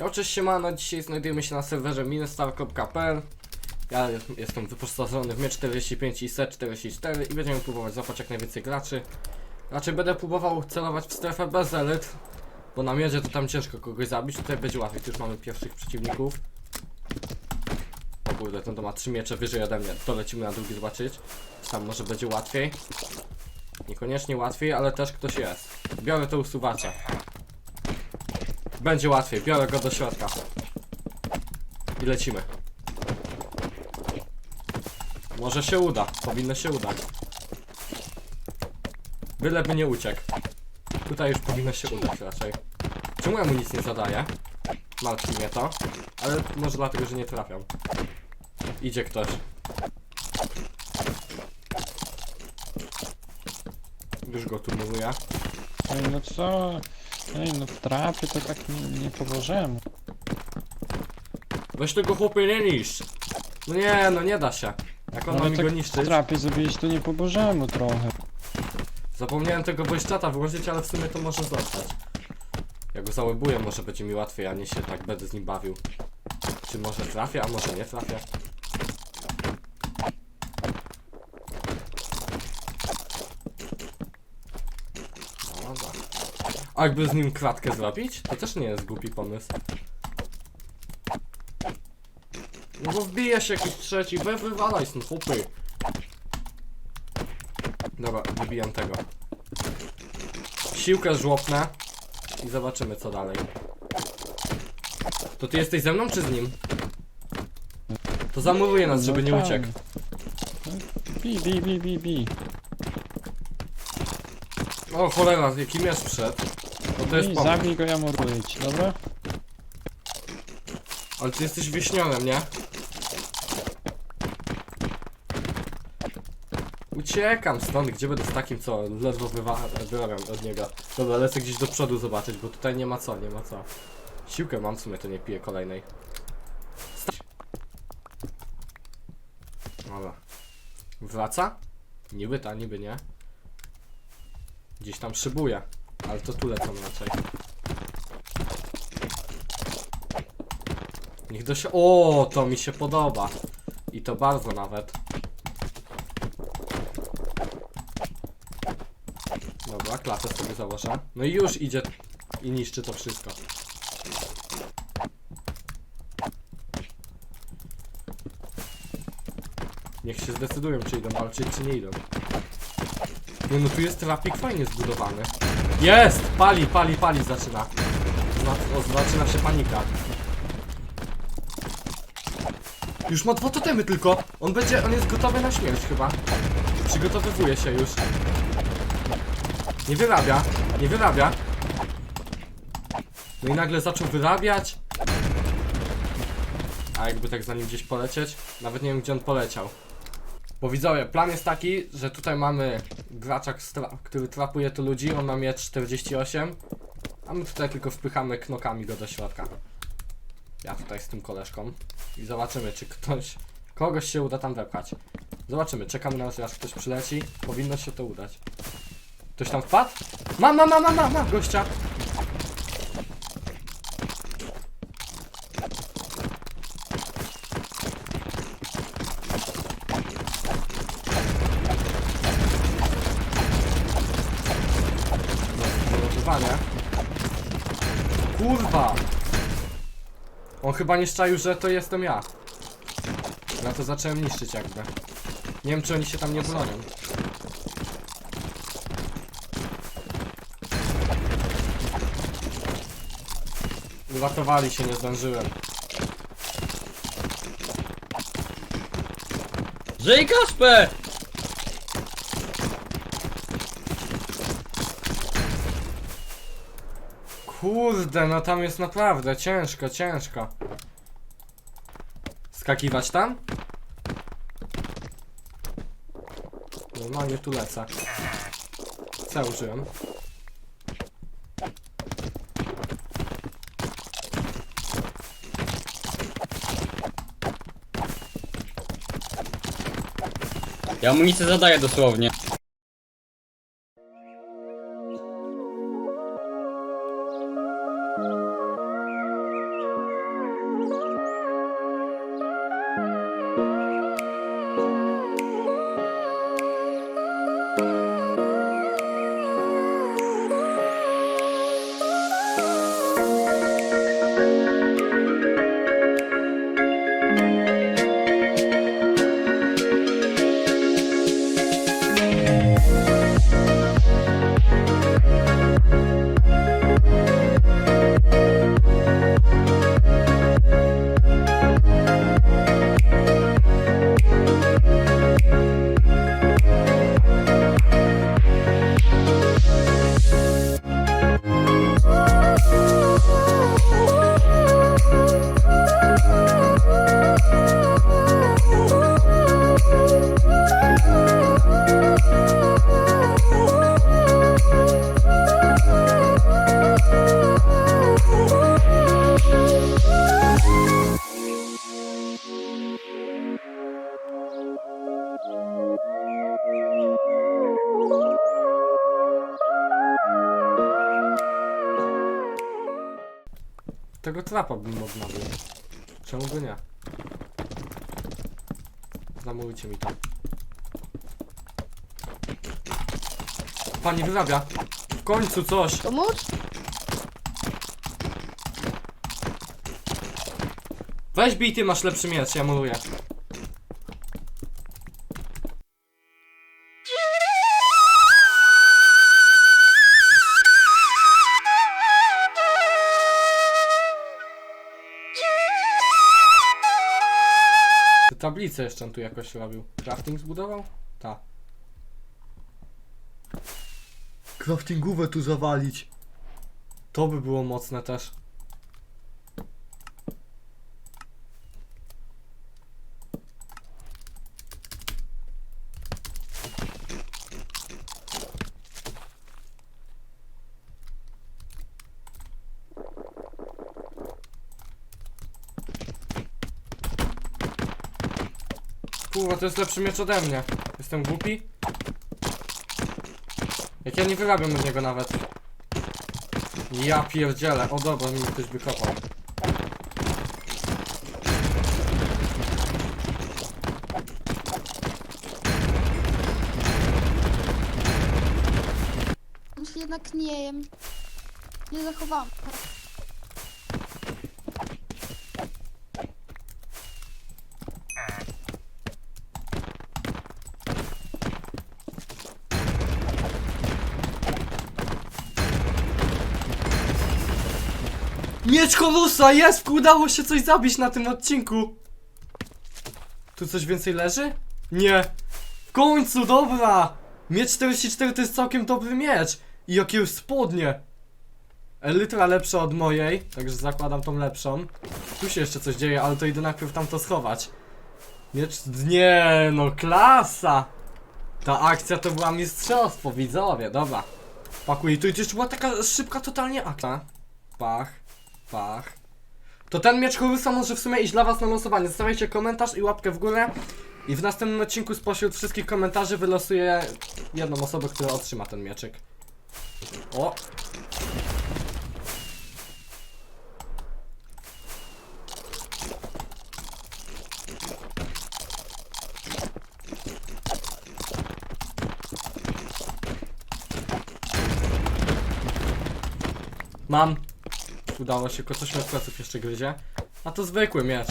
Ja cześć siemano, dzisiaj znajdujemy się na serwerze minestar.pl Ja jest- jestem wyposażony w miecz 45 i set 44 i będziemy próbować złapać jak najwięcej graczy. Raczej będę próbował celować w strefę bez elit, bo na miedzie to tam ciężko kogoś zabić, tutaj będzie łatwiej, tu już mamy pierwszych przeciwników. O kurde, ten to ma trzy miecze wyżej ode mnie, to lecimy na drugi zobaczyć, czy tam może będzie łatwiej. Niekoniecznie łatwiej, ale też ktoś jest. Biorę to usuwacze. Będzie łatwiej, biorę go do środka. I lecimy. Może się uda, powinno się udać. Byleby nie uciekł. Tutaj już powinno się udać raczej. Czemu ja mu nic nie zadaję? Martwi mnie to. Ale może dlatego, że nie trafiam. Idzie ktoś. Już go tu mówię. No co? Ej, no w trapie to tak nie, nie pomożemy. Weź tego chłopie nie niszcz. No nie, no nie da się. Jak on ma mi tak go w niszczyć? trapie zrobić to nie pomożemy trochę. Zapomniałem tego voice chata wyłączyć, ale w sumie to może zostać. Ja go załybuję, może będzie mi łatwiej, a nie się tak będę z nim bawił. Czy może trafię, a może nie trafię? No dobra. A jakby z nim kratkę zrobić? To też nie jest głupi pomysł. No bo wbije się jakiś trzeci, we wywalaj stąd chłopy. Dobra, wybijam tego. Siłkę żłopnę i zobaczymy co dalej. To ty jesteś ze mną czy z nim? To zamuruje nas, żeby nie uciekł. Bi, bi, bi, bi, bi. O cholera, jaki miecz wszedł. To jest pomysł. zabij go, ja morduję ci, dobra? Ale ty jesteś wieśnionem, nie? Uciekam stąd, gdzie będę z takim, co ledwo wywa- wyrabiam od niego. Dobra, lecę gdzieś do przodu zobaczyć, bo tutaj nie ma co, nie ma co. Siłkę mam, w sumie to nie piję kolejnej. Stać. Dobra. Wraca? Niby ta, niby nie. Gdzieś tam szybuje, ale to tu lecą raczej. Niech dosi... O, to mi się podoba. I to bardzo nawet. Dobra, klatę sobie założę. No i już idzie i niszczy to wszystko. Niech się zdecydują, czy idą walczyć, czy nie idą. Nie, no tu jest trafik fajnie zbudowany. Jest! Pali, pali, pali zaczyna. Zna, o, zaczyna się panika. Już ma dwa totemy tylko. On będzie, on jest gotowy na śmierć chyba. Przygotowywuje się już. Nie wyrabia, nie wyrabia. No i nagle zaczął wyrabiać. A jakby tak za nim gdzieś polecieć? Nawet nie wiem gdzie on poleciał. Bo widzowie, plan jest taki, że tutaj mamy gracza, który trapuje tu ludzi, on ma miecz 48, a my tutaj tylko wpychamy knokami go do środka. Ja tutaj z tym koleżką i zobaczymy czy ktoś, kogoś się uda tam wepchać. Zobaczymy, czekamy na aż ktoś przyleci, powinno się to udać. Ktoś tam wpadł? Ma, ma, ma, ma, ma, ma, gościa! No, wylotowanie. Kurwa! On chyba nie szczaił, że to jestem ja. Ja to zacząłem niszczyć jakby. Nie wiem czy oni się tam nie bronią. Uratowali się, nie zdążyłem. Żyj Kasper! Kurde, no tam jest naprawdę ciężko, ciężko. Skakiwać tam? Normalnie tu lecę. Co użyłem? Ja mu nic nie zadaję dosłownie. Tego trapa bym odnawił. Czemu by nie? Zamówcie mi to. Pani wyrabia. W końcu coś. Pomóc? Weź bij, ty masz lepszy miecz, ja moluję. Te Tablice jeszcze on tu jakoś robił. Crafting zbudował? Ta. Craftingówę tu zawalić. To by było mocne też. Kurwa, to jest lepszy miecz ode mnie. Jestem głupi? Jak ja nie wyrabiam od niego nawet. Ja pierdzielę. O dobra, mi ktoś by kopał. Myślę jednak nie. Nie zachowam. Miecz Horusa! Jest! Udało się coś zabić na tym odcinku! Tu coś więcej leży? Nie! W końcu, dobra! Miecz 44 to jest całkiem dobry miecz! I jakie już spodnie! Elytra lepsza od mojej, także zakładam tą lepszą. Tu się jeszcze coś dzieje, ale to idę najpierw tam to schować. Miecz... Nie, no klasa! Ta akcja to była mistrzostwo, widzowie, dobra. Pakuję, to jeszcze była taka szybka totalnie akcja. Pach, pach. To ten miecz Horusa może w sumie iść dla was na losowanie. Zostawiajcie komentarz i łapkę w górę. I w następnym odcinku spośród wszystkich komentarzy wylosuję jedną osobę, która otrzyma ten mieczyk. O! Mam. Udało się, tylko coś od pleców jeszcze gryzie. A to zwykły miecz.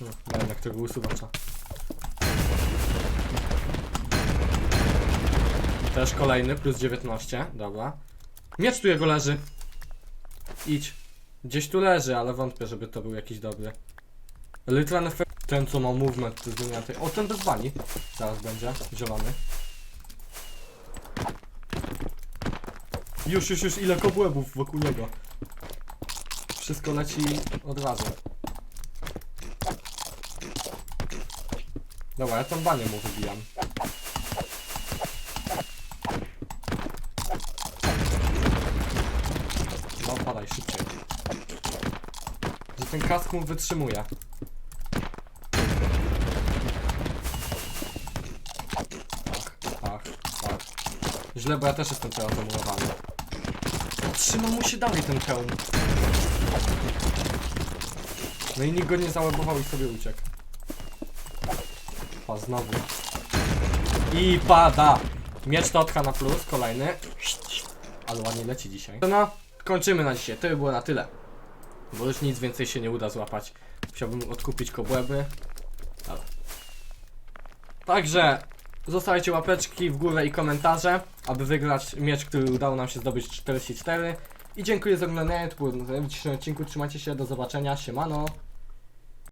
No, jednak tego usuwacza. Też kolejny, plus 19, dobra. Miecz tu jego leży. Idź. Gdzieś tu leży, ale wątpię, żeby to był jakiś dobry. Efekt. Ten co ma movement, to zmienia tej. O, ten bez bani. Zaraz będzie. Zielony. Już, już, już, ile kobłębów wokół niego. Wszystko leci od razu. Dobra, ja tą banię mu wybijam. No, padaj szybciej. Że ten kask mu wytrzymuje. Źle, bo ja też jestem teraz zamurowany. Trzyma mu się dalej ten hełm. No i nikt go nie załebował i sobie uciekł. O, znowu. I pada! Miecz na plus, kolejny. Ale ładnie leci dzisiaj. No, kończymy na dzisiaj. To by było na tyle. Bo już nic więcej się nie uda złapać. Musiałbym odkupić kobłęby. Ale. Także zostawiajcie łapeczki w górę i komentarze, aby wygrać miecz, który udało nam się zdobyć 44. I dziękuję za oglądanie, to było w dzisiejszym odcinku, trzymajcie się, do zobaczenia, siemano.